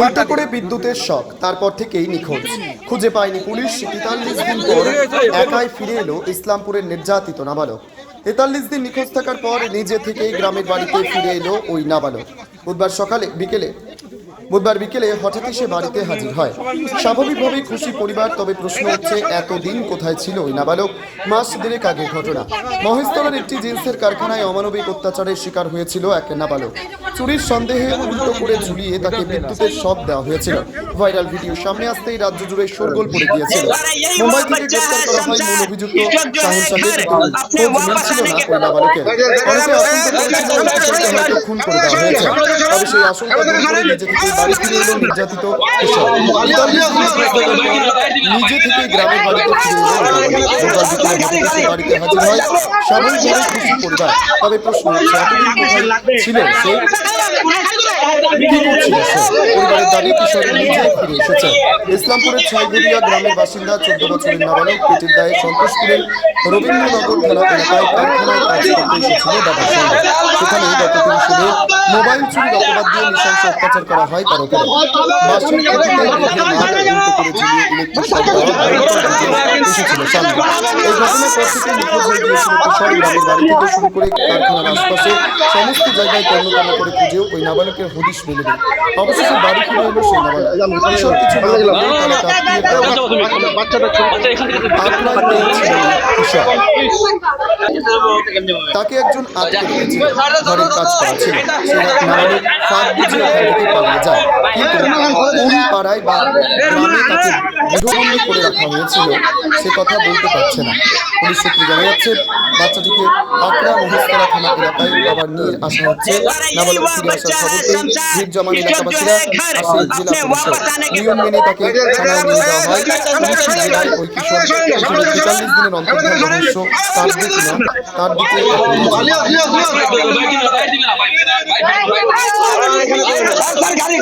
উল্টো করে বিদ্যুতের শখ তারপর থেকেই নিখোঁজ। খুঁজে পায়নি পুলিশ, তেতাল্লিশ দিন পর একাই ফিরে এলো ইসলামপুরের নির্যাতিত নাবালক। তেতাল্লিশ দিন নিখোঁজ থাকার পর নিজে থেকেই গ্রামের বাড়িতে ফিরে এলো ওই নাবালক। বুধবার সকালে, বিকেলে বুধবার বিকেলে হঠাৎই সে বাড়িতে হাজির হয়। স্বাভাবিকভাবেই খুশি পরিবার তবে প্রশ্ন হচ্ছে এতদিন কোথায় ছিল ওই নাবালক? মাস দেড়েক আগের ঘটনা। মহেশতলার একটি জিন্সের কারখানায় অমানবিক অত্যাচারের শিকার হয়েছিল এক নাবালক। চুরির সন্দেহে উল্টো করে ঝুলিয়ে তাকে বিদ্যুতের শব দেওয়া হয়েছিল। ভাইরাল ভিডিও সামনে আসতেই রাজ্য জুড়ে শোরগোল পড়ে গিয়েছিল। মুম্বাই থেকে গ্রেপ্তার করা হয় মূল অভিযুক্ত শাহিন কিন্তু খোঁজ মিলছিল না ওই নাবালকের। অনেকে আশঙ্কা করেছিল খুন করে দেওয়া হয়েছে। তবে সেই আশঙ্কা দূর করে নিজে থেকে নিজে থেকে গ্রামের বাড়িতে বাড়িতে হয়। পরিবারের এসেছে। ইসলামপুরের ছয়ঘরিয়া গ্রামের বাসিন্দা, চোদ্দ বছরের নাবালক, পেটের দায়ে সন্তোষপুরের রবীন্দ্রনগর থানা এলাকায় কারখানায় কাজ করতে এসেছিল সেখানে গত মোবাইল চুরির অপবাদ দিয়ে নৃশংস অত্যাচার করা হয় তার উপরে বাসের ক্ষতিতে বৃদ্ধের মাঠ উল্টো করে। ঝুলিয়ে ইলেকট্রিক শক দেওয়া ভয়ঙ্কর দিকে এসেছিল সামনে এই ঘটনার পর থেকে নিখোঁজ গিয়েছিল কিশোর গ্রামের বাড়ি থেকে শুরু করে কারখানার আশপাশে সমস্ত জায়গায় কর্মকাণ্ড করে খুঁজেও ওই নাবালকের হদিশ মেলেনি অবশেষে বাড়ি ফিরে এলো সেই তাকে একজন আটকে রেখেছিল। ঘরের কাজ করা ছিল। সে নাবালক ফাঁক বুঝে ওখান থেকে পালিয়ে যায়। তাকে করে রাখা হয়েছিল সে কথা বলতে পারছে না পুলিশ সূত্রে জানা যাচ্ছে বাচ্চাটিকে আকরা মহেশতলা থানা এলাকায় আবার নিয়ে আসা হচ্ছে নাবালক ফিরে আসার এলাকাবাসীরা জেলা পুলিশের নিয়ম মেনে তাকে থানায় নিয়ে যাওয়া হয় পুলিশি তেতাল্লিশ দিনের অন্তর্ধান তার দিকে গাড়ি গাড়ি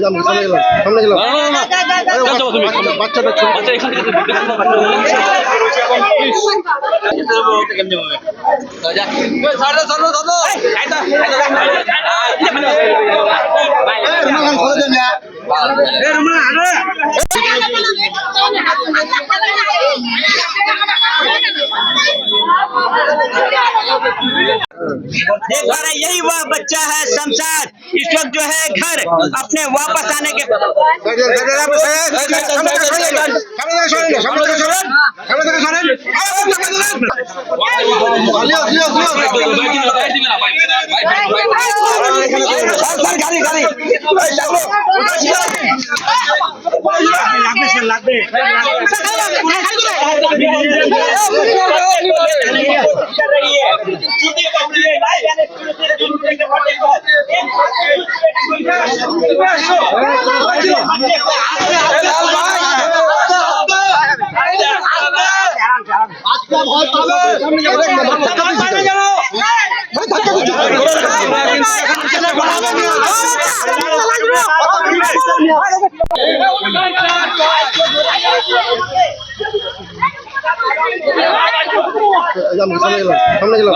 সামনে গেলাম সামনে গেলাম বাচ্চাটা ছোট देख पा रहे हैं, यही वह बच्चा है शमशाद इस वक्त जो है घर अपने वापस आने के सर गाड़ी गाड़ी লাগবে স্যার লাগবে সামনে গেলাম সামনে গেলাম।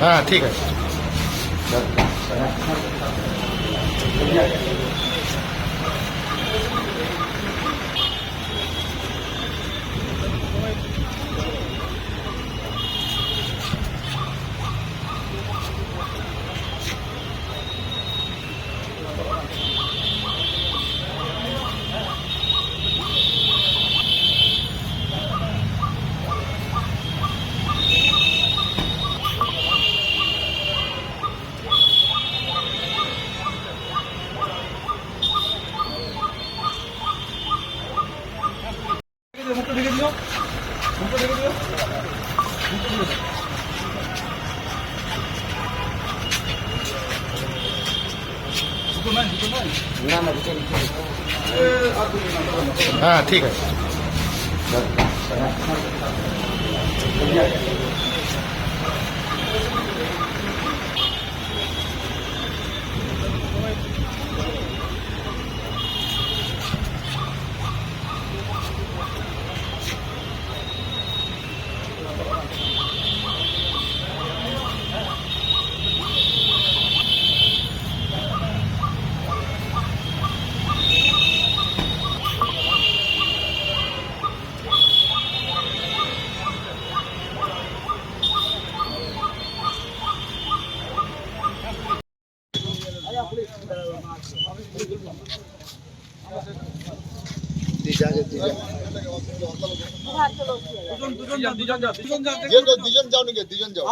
হ্যাঁ ঠিক আছে। হ্যাঁ ঠিক আছে।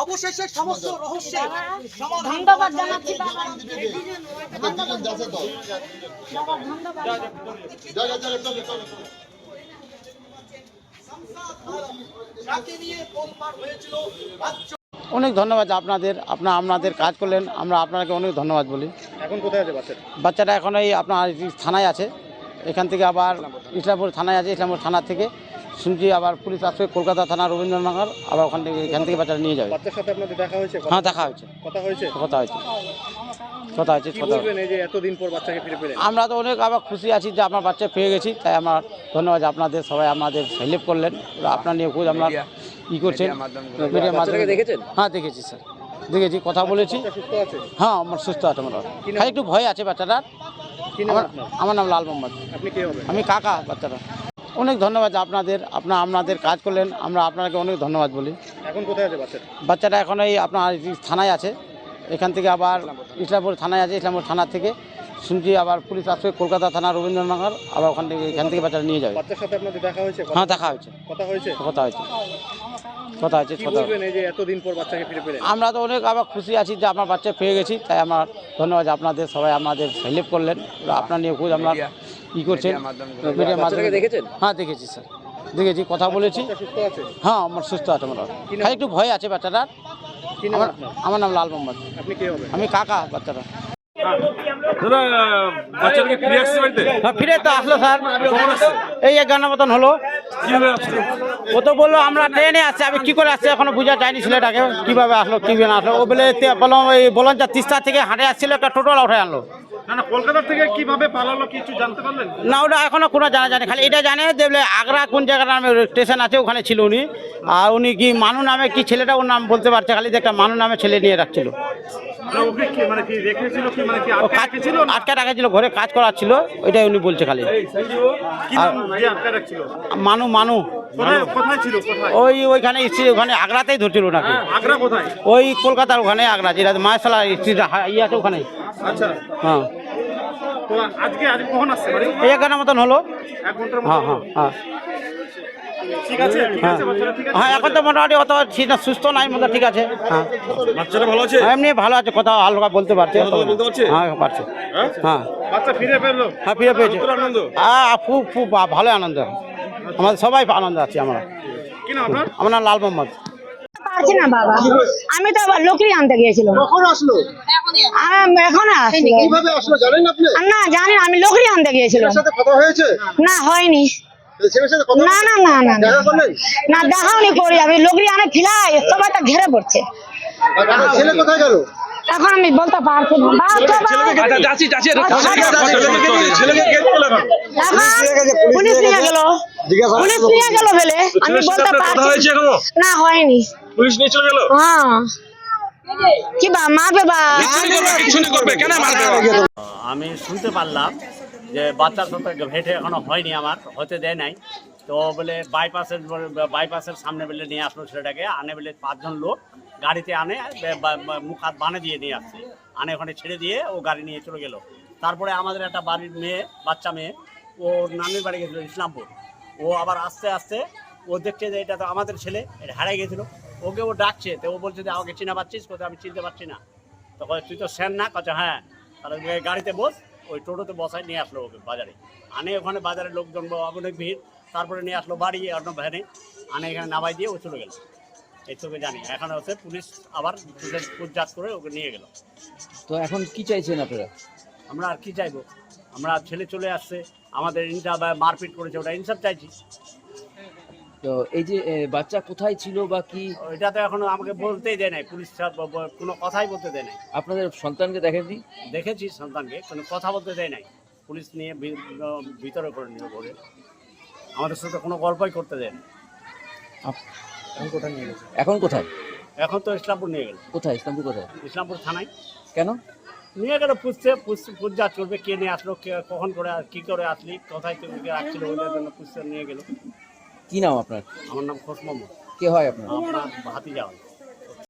অবশেষে সমস্ত রহস্যের সমাধান অনেক ধন্যবাদ আপনাদের আপনার আপনাদের কাজ করলেন আমরা আপনাকে অনেক ধন্যবাদ বলি। এখন কোথায় আছে বাচ্চাটা? বাচ্চাটা এখন এই আপনার থানায় আছে। এখান থেকে আবার ইসলামপুর থানায় আছে ইসলামপুর থানা থেকে শুনছি আবার পুলিশ আসবে কলকাতা থানা রবীন্দ্রনগর আবার ওখান থেকে এখান থেকে বাচ্চাটা নিয়ে যাবে। বাচ্চার সাথে আপনাদের দেখা হয়েছে? হ্যাঁ দেখা হয়েছে। কথা হয়েছে? কথা হয়েছে। কথা হয়েছে কথা এতদিন পর বাচ্চাকে ফিরে পেলেন? আমরা তো অনেক আবার খুশি আছি যে আমার বাচ্চা পেয়ে গেছি তাই আমার ধন্যবাদ আপনাদের সবাই আমাদের হেল্প করলেন আপনার নিয়ে খুব আমরা ই করছেন। মিডিয়ার মাধ্যমে দেখেছেন? হ্যাঁ দেখেছি স্যার। দেখেছি কথা বলেছি। হ্যাঁ আমার সুস্থ আছে আমার একটু ভয় আছে বাচ্চাটার। আমার নাম লাল মোহাম্মদ। আপনি আমি কাকা বাচ্চাটা অনেক ধন্যবাদ আপনাদের আপনার আপনাদের কাজ করলেন। আমরা আপনাকে অনেক ধন্যবাদ বলি। এখন কোথায় আছে বাচ্চাটা? বাচ্চাটা এখন এই আপনার থানায় আছে। এখান থেকে আবার ইসলামপুর থানায় আছে ইসলামপুর থানা থেকে। শুনছি আবার পুলিশ আসবে কলকাতা থানা রবীন্দ্রনগর। আবার ওখান থেকে এখান থেকে বাচ্চাটা নিয়ে যাবে। বাচ্চার সাথে আপনাদের দেখা হয়েছে? হ্যাঁ দেখা হয়েছে। কথা হয়েছে? কথা হয়েছে। কথা হয়েছে কি বলবেন এই যে এতদিন পর বাচ্চাকে ফিরে পেলেন? আমরা তো অনেক আবার খুশি আছি যে আমার বাচ্চা পেয়ে গেছি তাই আমার ধন্যবাদ আপনাদের সবাই আমাদের হেল্প করলেন। আপনার নিয়ে খুব আমরা ই করছেন। মিডিয়ার মাধ্যমে দেখেছেন? হ্যাঁ দেখেছি স্যার। দেখেছি কথা বলেছি। আছে? হ্যাঁ আমার সুস্থ আছে আমার খালি একটু ভয় আছে বাচ্চাটার কি আমার নাম লাল মোহাম্মদ। আপনি কে হবেন? আমি কাকা বাচ্চাটা। বাচ্চাটাকে ফিরে আসছে হ্যাঁ ফিরে তো আসলো স্যার। এই এক ঘণ্টা মতন হলো। ও তো বলল আমরা ট্রেনে আসছে আমি কি করে আসছি এখনও বুঝা যায়নি ছেলেটাকে কীভাবে আসলো কি না আসলো? ও বলে বললাম ওই বলঞ্চা তিস্তা থেকে হাঁটে আসছিল একটা টোটোলা উঠে আনলো। না না কলকাতা থেকে কীভাবে পালালো কিছু জানতে পারলেন? না ওটা এখনও কোনো জানা জানে খালি এটা জানে যে বলে আগ্রা কোন জায়গার নামে স্টেশন আছে ওখানে ছিল উনি। আর উনি কি মানু নামে কি ছেলেটা? ওর নাম বলতে পারছে খালি যে একটা মানু নামে ছেলে নিয়ে রাখছিল। ওকে কি মানে কি রেখেছিল কি মানে কি আটকে রেখেছিল আটকা ঘরে কাজ করার ছিল ওইটাই উনি বলছে খালি। কি নাম যে আটকে রাখছিল? মানু মানু। ওই ওইখানে স্ত্রী ওখানে আগ্রাতেই ধরছিল নাকি আগ্রা কোথায়? ওই কলকাতার ওখানে আগ্রা যেটা মায়াশালা স্ত্রীটা ইয়ে আছে ওখানে। আচ্ছা। হ্যাঁ। ঘণ্টার মতন হলো। হ্যাঁ হ্যাঁ হ্যাঁ ঠিক আছে ঠিক আছে বাচ্চাটা ঠিক আছে হ্যাঁ। এখন তো মোটামুটি অত সুস্থ নাই মতো ঠিক আছে। হ্যাঁ। বাচ্চাটা ভালো আছে? এমনি ভালো আছে কথা হালকা বলতে পারছে। কথা বলতে পারছে? হ্যাঁ পারছে। হ্যাঁ? হ্যাঁ। ফিরে পেল? হ্যাঁ ফিরে পেয়েছে। হ্যাঁ খুব খুব ভালো আনন্দ। আমাদের সবাই আনন্দ আছি আমরা। আপনার? আমার নাম লাল মোহাম্মদ। পারছি না বাবা? আমি তো আবার লোকরি আনতে গিয়েছিলাম। কখন আসলো? এখন আসলো। জানেন না জানি না, আমি লোকরি আনতে গিয়েছিলাম। সাথে কথা হয়েছে? না হয়নি। না না না না না। দেখাওনি করি আমি লোকরি আনে ফিলাই সবাই তো ঘেরে পড়ছে। ছেলে কোথায় গেল? এখন আমি বলতে পারছি না। বা সবাই- এখন পুলিশ নিয়ে গেল। পুলিশ নিয়ে গেল বলে। আমি বলতে পারছি না। না হয়নি। পুলিশ নিয়ে চলে গেল? হ্যাঁ। কি বা মারবে বা? আমি শুনতে পারলাম যে বাচ্চার সাথে ভেটে এখনও হয়নি আমার, হতে দেয় নাই। তো বলে বাইপাসের বাইপাসের সামনে বলে নিয়ে আসলো ছেলেটাকে, আনে বলে পাঁচজন লোক গাড়িতে আনে মুখ হাত বানে দিয়ে নিয়ে আসছে। আনে ওখানে ছেড়ে দিয়ে ও গাড়ি নিয়ে চলে গেল। তারপরে আমাদের একটা বাড়ির মেয়ে, বাচ্চা মেয়ে ও নানির বাড়ি গেছিল ইসলামপুর। ও আবার আস্তে আস্তে, ও দেখছে যে এটা তো আমাদের ছেলে, এটা হারাই গেছিল। ওকে ও ডাকছে, তো ও বলছে যে, আমাকে চিনা পাচ্ছিস? কোথাও আমি চিনতে পারছি না। তখন তুই তো সেন না? কচ্ছে হ্যাঁ। তাহলে গাড়িতে বস। ওই টোটোতে বসায় নিয়ে আসলো ওকে বাজারে। আনে ওখানে বাজারে লোকজন অনেক ভিড় তারপরে নিয়ে আসলো বাড়ি অন্য ভ্যানে আনে এখানে নামাই দিয়ে ও চলে গেল। এই তোকে জানি। এখন হচ্ছে পুলিশ আবার পুলিশ পুজাত করে ওকে নিয়ে গেল। তো এখন কি চাইছেন আপনারা? আমরা আর কি চাইব? আমরা ছেলে চলে আসছে আমাদের ইনসাফ মারপিট করেছে ওটা ইনসাফ চাইছি। তো এই যে বাচ্চা কোথায় ছিল বা কি? এটা তো এখনও আমাকে বলতেই দেয় নাই পুলিশ কোনো কথাই বলতে দেয় নাই। আপনাদের সন্তানকে দেখেননি? দেখেছি সন্তানকে কোনো কথা বলতে দেয় নাই। পুলিশ নিয়ে ভিতরে করে নিয়ে করে আমাদের সাথে কোনো গল্পই করতে দেয় না এখন কোথায় এখন তো ইসলামপুর নিয়ে গেল। কোথায়? ইসলামপুর কোথায়? ইসলামপুর থানায়। কেন? নিয়ে গেল পুষতে পুজা করবে কে নিয়ে আসলো কে কখন করে কি করে আসলি কোথায় তুমি আসছিল ওইটার জন্য পুষতে নিয়ে গেল। কি নাম আপনার? আমার নাম খোশ মোহাম্মদ কে হয় আপনার? হাতি যাওয়া